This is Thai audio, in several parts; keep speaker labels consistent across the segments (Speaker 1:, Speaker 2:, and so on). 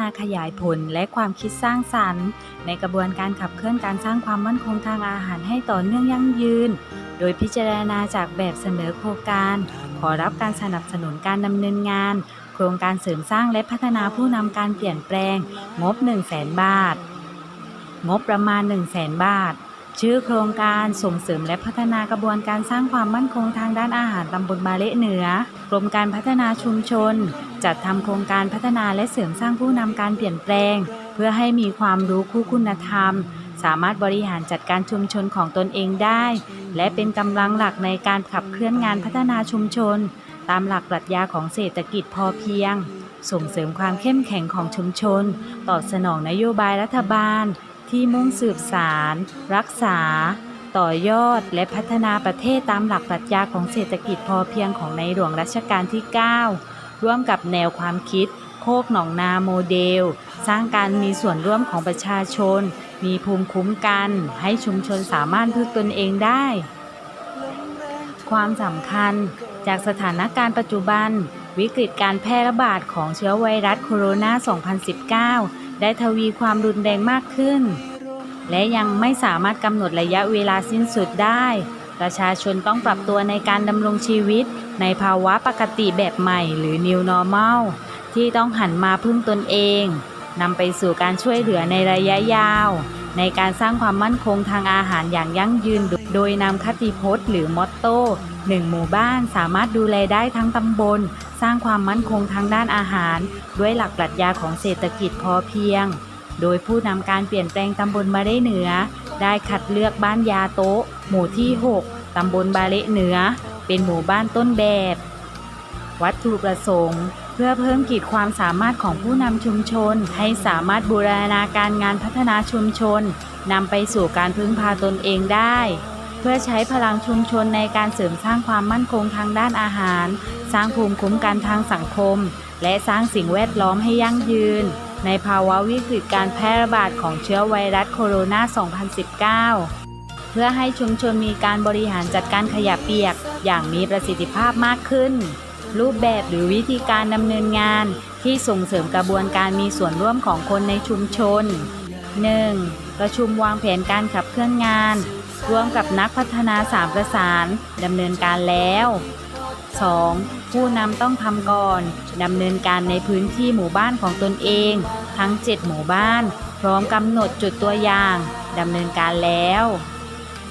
Speaker 1: นาขยายผลและความคิดสร้างสรรค์ ในกระบวนการขับเคลื่อนการสร้างความมั่นคงทางอาหารให้ต่อเนื่องยั่งยืน โดยพิจารณาจากแบบเสนอโครงการ ขอรับการสนับสนุนการดำเนินงาน โครงการเสริมสร้างและพัฒนาผู้นำการเปลี่ยนแปลง งบ 1 0 0 0 0แบาท งบประมาณ 1 0 0 0 0แบาท ชื่อโครงการส่งเสริมและพัฒนากระบวนการสร้างความมั่นคงทางด้านอาหารตำบลบาเละเหนือกรมการพัฒนาชุมชน จัดทำโครงการพัฒนาและเสริมสร้างผู้นำการเปลี่ยนแปลง เพื่อให้มีความรู้คู่คุณธรรม สามารถบริหารจัดการชุมชนของตนเองได้ และเป็นกำลังหลักในการขับเคลื่อนงานพัฒนาชุมชน ตามหลักปรัชญาของเศรษฐกิจพอเพียง ส่งเสริมความเข้มแข็งของชุมชน ตอบสนองนโยบายรัฐบาล ที่มุ่งสืบสาร รักษา ต่อยอดและพัฒนาประเทศตามหลักปรัชญาของเศรษฐกิจพอเพียงของในหลวงรัชกาลที่ 9 ร่วมกับแนวความคิด โคกหนองนาโมเดล สร้างการมีส่วนร่วมของประชาชน มีภูมิคุ้มกัน ให้ชุมชนสามารถพึ่งตนเองได้ ความสำคัญจากสถานการณ์ปัจจุบัน วิกฤตการแพร่ระบาดของเชื้อไวรัสโคโรนา 2019 ได้ทวีความรุนแรงมากขึ้น และยังไม่สามารถกำหนดระยะเวลาสิ้นสุดได้ ประชาชนต้องปรับตัวในการดำรงชีวิต ในภาวะปกติแบบใหม่หรือ New Normal ที่ต้องหันมาพึ่งตนเองนำไปสู่การช่วยเหลือในระยะยาว ในการสร้างความมั่นคงทางอาหารอย่างยั่งยืน โดยนำคติพจน์หรือมอตโต้หนึ่งหมู่บ้านสามารถดูแลได้ทั้งตำบล สร้างความมั่นคงทางด้านอาหาร ด้วยหลักปรัชญาของเศรษฐกิจพอเพียง โดยผู้นำการเปลี่ยนแปลงตำบลบาเลเหนือ ได้คัดเลือกบ้านยาโต๊ะ หมู่ที่ 6 ตำบลบาเลเหนือ เป็นหมู่บ้านต้นแบบ วัตถุประสงค์ เพื่อเพิ่มขีดความสามารถของผู้นำชุมชน ให้สามารถบูรณาการงานพัฒนาชุมชนนำไปสู่การพึ่งพาตนเองได้ เพื่อใช้พลังชุมชนในการเสริมสร้างความมั่นคงทางด้านอาหาร สร้างภูมิคุ้มกันทางสังคม และสร้างสิ่งแวดล้อมให้ยั่งยืน ในภาวะวิกฤตการแพร่ระบาดของเชื้อไวรัสโคโรนา 2019 เพื่อให้ชุมชนมีการบริหารจัดการขยะเปียก อย่างมีประสิทธิภาพมากขึ้น รูปแบบหรือวิธีการดำเนินงานที่ส่งเสริมกระบวนการมีส่วนร่วมของคนในชุมชน 1. ประชุมวางแผนการขับเคลื่อนงาน ร่วมกับนักพัฒนาสามประสานดำเนินการแล้ว 2. ผู้นำต้องทำก่อนดำเนินการในพื้นที่หมู่บ้านของตนเอง ทั้ง 7 หมู่บ้าน พร้อมกำหนดจุดตัวอย่างดำเนินการแล้ว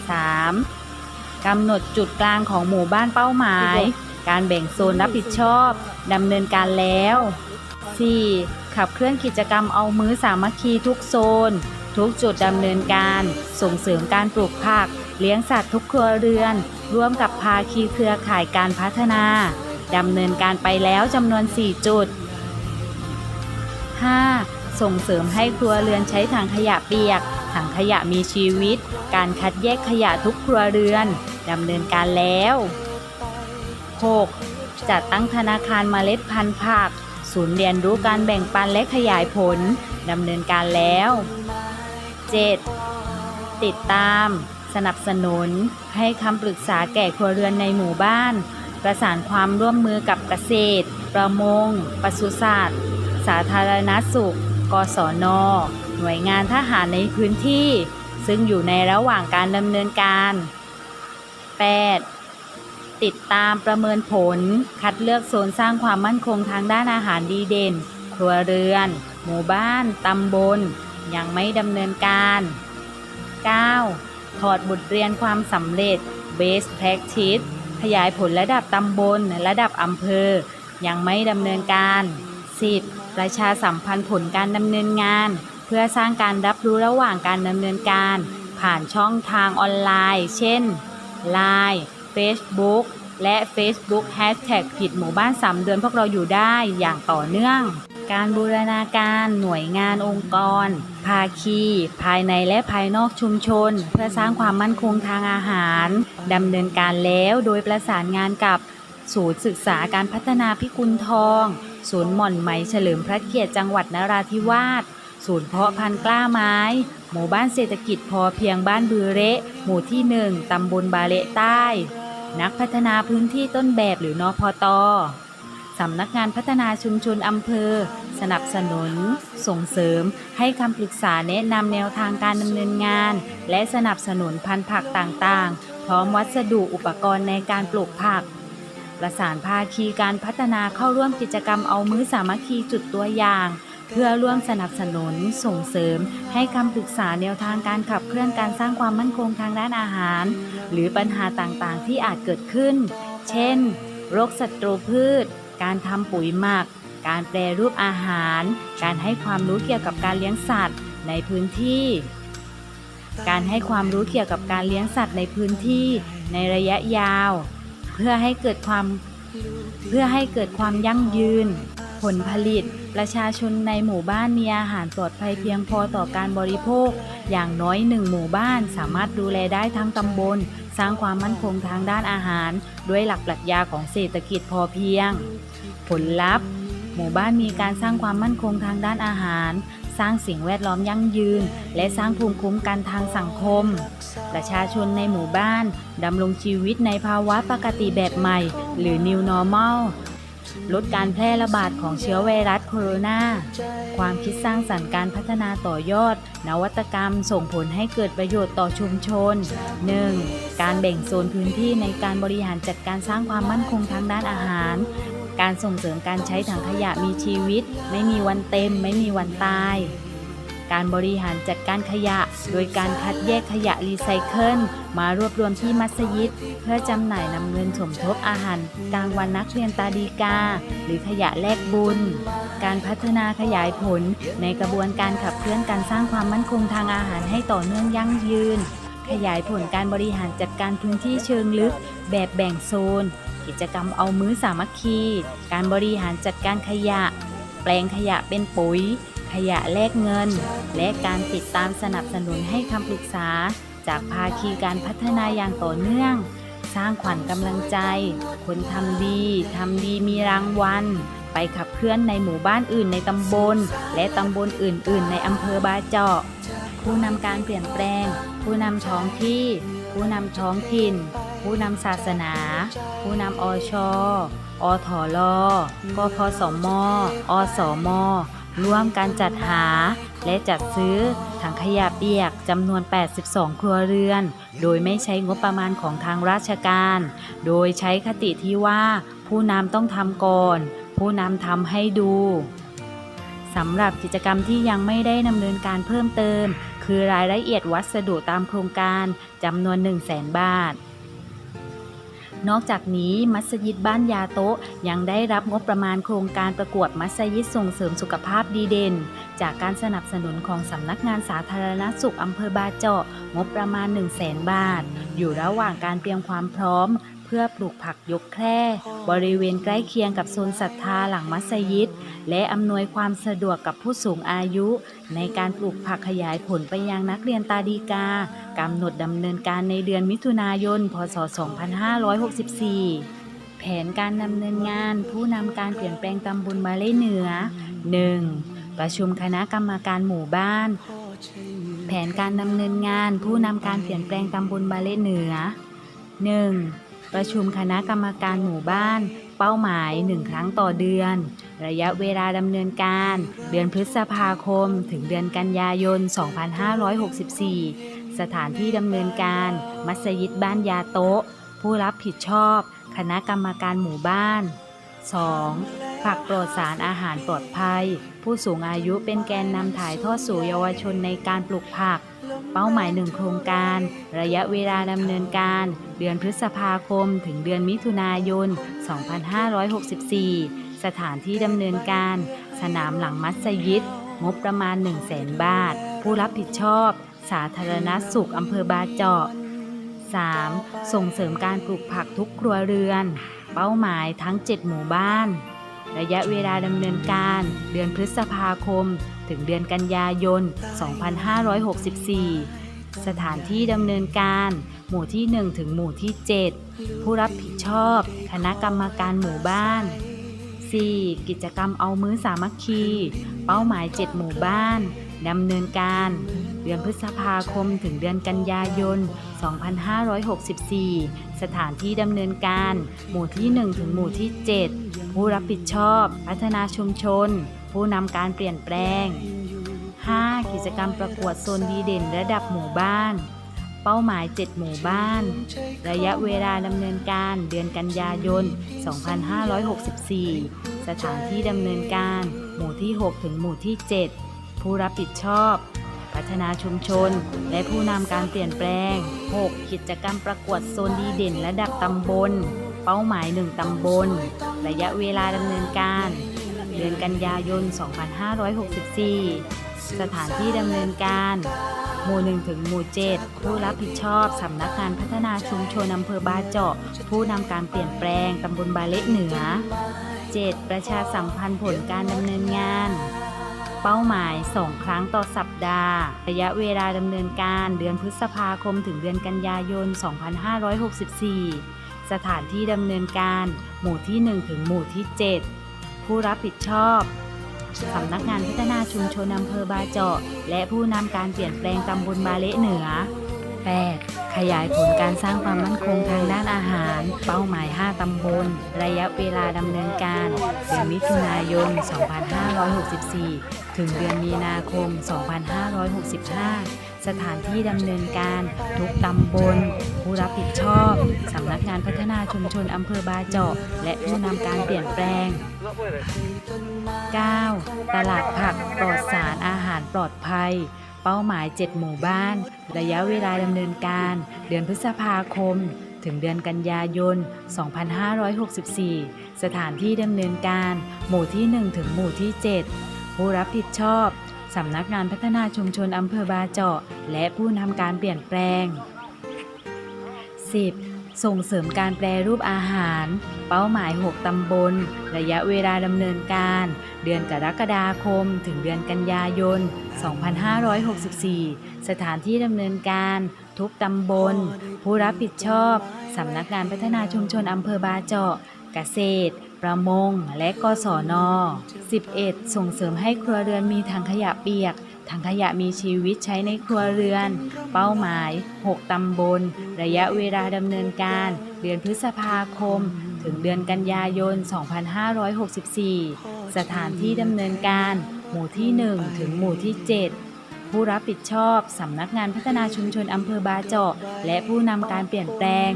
Speaker 1: 3. กำหนดจุดกลางของหมู่บ้านเป้าหมาย การแบ่งโซนรับผิดชอบดำเนินการแล้ว 4. ขับเคลื่อนกิจกรรมเอามือสามัคคีทุกโซน ทุกจุดดำเนินการ ส่งเสริมการปลูกผัก เลี้ยงสัตว์ทุกครัวเรือน ร่วมกับภาคีเครือข่ายการพัฒนาดำเนินการไปแล้วจำนวน 4 จุด 5. ส่งเสริมให้ครัวเรือนใช้ถังขยะเปียก ถังขยะมีชีวิต การคัดแยกขยะทุกครัวเรือนดำเนินการแล้ว 6. จัดตั้งธนาคารเมล็ดพันธุ์ผัก ศูนย์เรียนรู้การแบ่งปันและขยายผลดำเนินการแล้ว 7. ติดตาม สนับสนุนให้คำปรึกษาแก่ครัวเรือนในหมู่บ้าน ประสานความร่วมมือกับเกษตร ประมง ปศุสัตว์ สาธารณสุข กศน หน่วยงานทหารในพื้นที่ ซึ่งอยู่ในระหว่างการดำเนินการ 8. ติดตามประเมินผล คัดเลือกโซนสร้างความมั่นคงทางด้านอาหารดีเด่น ครัวเรือน หมู่บ้าน ตำบล ยังไม่ดำเนินการ 9. ถอดบทเรียนความสำเร็จ Best Practice ขยายผลระดับตำบลระดับอำเภอ ยังไม่ดำเนินการ 10. ประชาสัมพันธ์ผลการดำเนินงาน เพื่อสร้างการรับรู้ระหว่างการดำเนินการ ผ่านช่องทางออนไลน์ เช่น Line Facebook และ Facebook Hashtag ผิดหมู่บ้าน3เดือนพวกเราอยู่ได้อย่างต่อเนื่อง การบูรณาการหน่วยงานองค์กร ภาคี ภายในและภายนอกชุมชน เพื่อสร้างความมั่นคงทางอาหารดำเนินการแล้วโดยประสานงานกับศูนย์ศึกษาการพัฒนาพิกุลทอง ศูนย์หม่อนไหมเฉลิมพระเกียรติจังหวัดนราธิวาส ศูนย์เพาะพันธุ์กล้าไม้ หมู่บ้านเศรษฐกิจพอเพียงบ้านบือเระหมู่ที่หนึ่งตำบลบาเละใต้ นักพัฒนาพื้นที่ต้นแบบหรือนอพตสำนักงานพัฒนาชุมชนอำเภอ สนับสนุน ส่งเสริม ให้คำปรึกษาแนะนำแนวทางการดำเนินงาน และสนับสนุนพันธุ์ผักต่างๆ พร้อมวัสดุอุปกรณ์ในการปลูกผัก ประสานภาคีการพัฒนาเข้าร่วมกิจกรรมเอามื้อสามัคคีจุดตัวอย่าง เพื่อร่วมสนับสนุน ส่งเสริม ให้คำปรึกษาแนวทางการขับเคลื่อนการสร้างความมั่นคงทางด้านอาหาร หรือปัญหาต่างๆ ที่อาจเกิดขึ้น เช่น โรคศัตรูพืช การทำปุ๋ยหมัก การแปรรูปอาหาร การให้ความรู้เกี่ยวกับการเลี้ยงสัตว์ในพื้นที่ การให้ความรู้เกี่ยวกับการเลี้ยงสัตว์ในพื้นที่ในระยะยาว เพื่อให้เกิดความเพื่อให้เกิดความยั่งยืน ผลผลิต ประชาชนในหมู่บ้านมีอาหารปลอดภัยเพียงพอต่อการบริโภค อย่างน้อยหนึ่งหมู่บ้านสามารถดูแลได้ทั้งตำบล สร้างความมั่นคงทางด้านอาหาร ด้วยหลักปรัชญาของเศรษฐกิจพอเพียง ผลลัพธ์ หมู่บ้านมีการสร้างความมั่นคงทางด้านอาหาร สร้างสิ่งแวดล้อมยั่งยืน และสร้างภูมิคุ้มกันทางสังคม ประชาชนในหมู่บ้านดำรงชีวิตในภาวะปกติแบบใหม่ หรือ New Normal ลดการแพร่ระบาดของเชื้อไวรัสโคโรนา ความคิดสร้างสรรค์การพัฒนาต่อยอด นวัตกรรมส่งผลให้เกิดประโยชน์ต่อชุมชน 1. การแบ่งโซนพื้นที่ในการบริหารจัดการสร้างความมั่นคงทางด้านอาหาร การส่งเสริมการใช้ถังขยะมีชีวิต ไม่มีวันเต็ม ไม่มีวันตาย การบริหารจัดการขยะ โดยการคัดแยกขยะรีไซเคิลมารวบรวมที่มัสยิด เพื่อจำหน่ายนำเงินสมทบอาหารกลางวันนักเรียนตาดีกา หรือขยะแลกบุญ การพัฒนาขยายผลในกระบวนการขับเคลื่อนการสร้างความมั่นคงทางอาหารให้ต่อเนื่องยั่งยืน ขยายผลการบริหารจัดการพื้นที่เชิงลึก แบบแบ่งโซน กิจกรรมเอามื้อสามัคคี การบริหารจัดการขยะ แปลงขยะเป็นปุ๋ย ขยะแลกเงิน และการติดตามสนับสนุนให้คำปรึกษา จากภาคีการพัฒนาอย่างต่อเนื่อง สร้างขวัญกำลังใจ คนทำดีทำดีมีรางวัลไปขับเคลื่อนในหมู่บ้านอื่นในตำบล และตำบลอื่น ๆ ในอำเภอบาเจาะผู้นำการเปลี่ยนแปลง ผู้นำท้องที่ ผู้นำท้องถิ่น ผู้นำศาสนา ผู้นำอชอถอลกพสมอสม ร่วมการจัดหา และจัดซื้อถังขยะเปียกจำนวน 82 ครัวเรือน โดยไม่ใช้งบประมาณของทางราชการ โดยใช้คติที่ว่าผู้นำต้องทำก่อน ผู้นำทำให้ดูสำหรับกิจกรรมที่ยังไม่ได้ดำเนินการเพิ่มเติม คือรายละเอียดวัสดุตามโครงการจำนวน 1 0 0 0 0แบาท นอกจากนี้มัสยิดบ้านยาโตะยังได้รับงบประมาณโครงการประกวดมัสยิดส่งเสริมสุขภาพดีเด่น จากการสนับสนุนของสำนักงานสาธารณสุขอำเภอบาเจาะงบประมาณ 1 0 0 0 0แบาท อยู่ระหว่างการเตรียมความพร้อม พื่อปลูกผักยกแคร่ บริเวณใกล้เคียงกับโซนศรัทธาหลังมัสยิด และอำนวยความสะดวกกับผู้สูงอายุ ในการปลูกผักขยายผลไปยังนักเรียนตาดีกากำหนดดำเนินการในเดือนมิถุนายน พศ 2564แผนการดำเนินงานผู้นำการเปลี่ยนแปลงตำบลบาเล่เหนือ 1. ประชุมคณะกรรมการหมู่บ้าน แผนการดำเนินงานผู้นำการเปลี่ยนแปลงตำบลบาเล่เหนือ 1. ประชุมคณะกรรมการหมู่บ้าน เป้าหมาย 1 ครั้งต่อเดือน ระยะเวลาดำเนินการ เดือนพฤษภาคม ถึงเดือนกันยายน 2564 สถานที่ดำเนินการ มัสยิดบ้านยาโตะผู้รับผิดชอบ คณะกรรมการหมู่บ้าน 2. ผักปลอดสารอาหารปลอดภัย ผู้สูงอายุเป็นแกนนำถ่ายทอดสู่เยาวชนในการปลูกผัก เป้าหมายหนึ่งโครงการ ระยะเวลาดำเนินการ เดือนพฤษภาคม ถึงเดือนมิถุนายน 2564 สถานที่ดำเนินการ สนามหลังมัสยิด งบประมาณ 1 0 0 0 0แบาท ผู้รับผิดชอบ สาธารณสุขอำเภอบาเจาะ 3. ส่งเสริมการปลูกผักทุกครัวเรือน เป้าหมายทั้ง 7 หมู่บ้าน ระยะเวลาดำเนินการ เดือนพฤษภาคม ถึงเดือนกันยายน 2564 สถานที่ดำเนินการ หมู่ที่ 1 ถึงหมู่ที่ 7 ผู้รับผิดชอบ คณะกรรมการหมู่บ้าน 4. กิจกรรมเอามื้อสามัคคี เป้าหมาย 7 หมู่บ้านดำเนินการ เดือนพฤษภาคมถึงเดือนกันยายน 2564 สถานที่ดำเนินการ หมู่ที่ 1 ถึงหมู่ที่ 7 ผู้รับผิดชอบ พัฒนาชุมชน ผู้นำการเปลี่ยนแปลง 5. กิจกรรมประกวดโซนดีเด่นระดับหมู่บ้าน เป้าหมาย 7 หมู่บ้าน ระยะเวลาดำเนินการเดือนกันยายน 2564 สถานที่ดำเนินการ หมู่ที่ 6 ถึงหมู่ที่ 7 ผู้รับผิดชอบ พัฒนาชุมชน และผู้นำการเปลี่ยนแปลง 6. กิจกรรมประกวดโซนดีเด่นระดับตำบล เป้าหมาย 1 ตำบล ระยะเวลาดำเนินการ เดือนกันยายน 2564 สถานที่ดำเนินการ หมู่ 1 ถึงหมู่ 7 ผู้รับผิดชอบสำนักงานพัฒนาชุมชนอำเภอบาเจาะ ผู้นำการเปลี่ยนแปลงตำบลบาเละเหนือ 7. ประชาสัมพันธ์ผลการดำเนินงาน เป้าหมาย 2 ครั้งต่อสัปดาห์ ระยะเวลาดำเนินการเดือนพฤษภาคมถึงเดือนกันยายน 2564 สถานที่ดำเนินการ หมู่ที่ 1 ถึงหมู่ที่ 7 ผู้รับผิดชอบสำนักงานพัฒนาชุมชนอำเภอบาเจาะ และผู้นำการเปลี่ยนแปลงตำบลบาเละเหนือ 8. ขยายผลการสร้างความมั่นคงทางด้านอาหาร เป้าหมาย 5 ตำบล ระยะเวลาดำเนินการเดือนมิถุนายน 2564 ถึงเดือนมีนาคม 2565 สถานที่ดำเนินการทุกตำบล ผู้รับผิดชอบ สำนักงานพัฒนาชุมชนอำเภอบาเจาะ และผู้นำการเปลี่ยนแปลง 9. ตลาดผักปลอดสารอาหารปลอดภัย เป้าหมาย 7 หมู่บ้าน ระยะเวลาดำเนินการ เดือนพฤษภาคม ถึงเดือนกันยายน 2564 สถานที่ดำเนินการ หมู่ที่ 1 ถึงหมู่ที่ 7 ผู้รับผิดชอบ สำนักงานพัฒนาชุมชนอำเภอบาเจาะ และผู้นำการเปลี่ยนแปลง 10. ส่งเสริมการแปรรูปอาหาร เป้าหมาย 6 ตำบล ระยะเวลาดำเนินการ เดือนกรกฎาคม ถึงเดือนกันยายน 2564 สถานที่ดำเนินการ ทุกตำบล ผู้รับผิดชอบ สำนักงานพัฒนาชุมชนอำเภอบาเจาะเกษตร ประมง และกศน 11. ส่งเสริมให้ครัวเรือนมีถังขยะเปียก ถังขยะมีชีวิตใช้ในครัวเรือน เป้าหมาย 6 ตำบล ระยะเวลาดำเนินการ เดือนพฤษภาคม ถึงเดือนกันยายน 2564 สถานที่ดำเนินการ หมู่ที่ 1 ถึงหมู่ที่ 7ผู้รับผิดชอบ สำนักงานพัฒนาชุมชนอำเภอบาเจาะ และผู้นำการเปลี่ยนแปลง